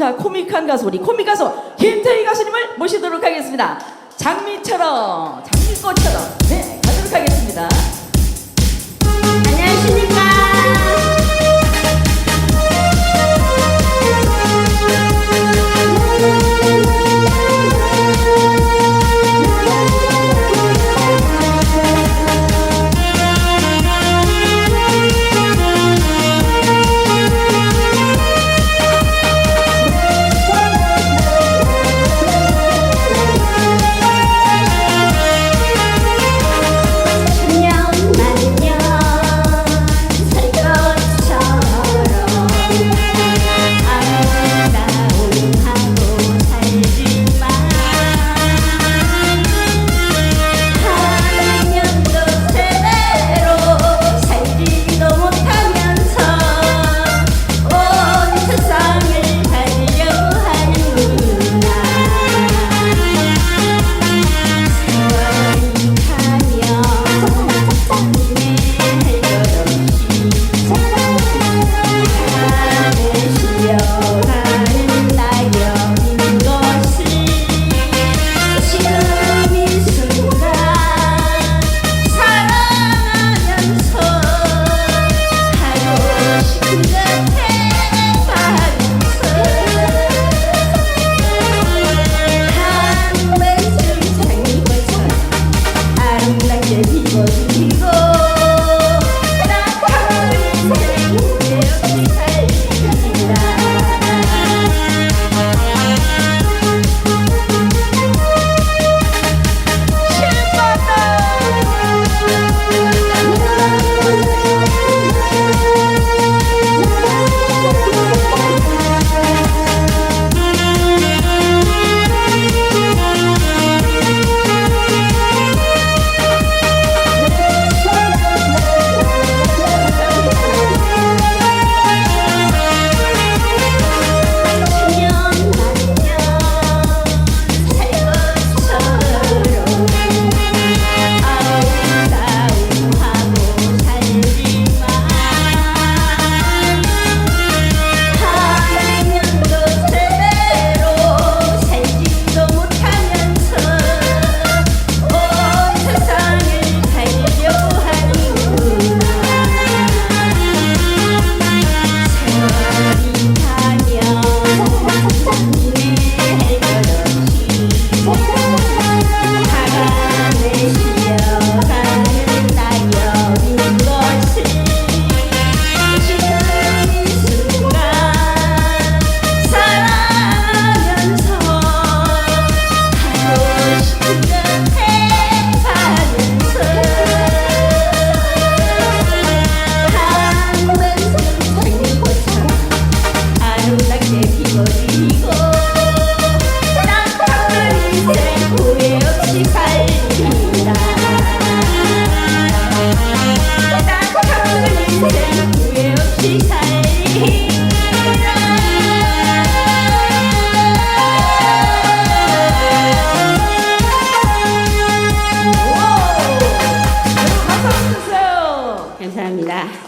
자, 코믹한 가수, 우리 코믹 가수 김태희 가수님을 모시도록 하겠습니다. 장미처럼, 장미꽃처럼, 네. 내 뒤처지고 She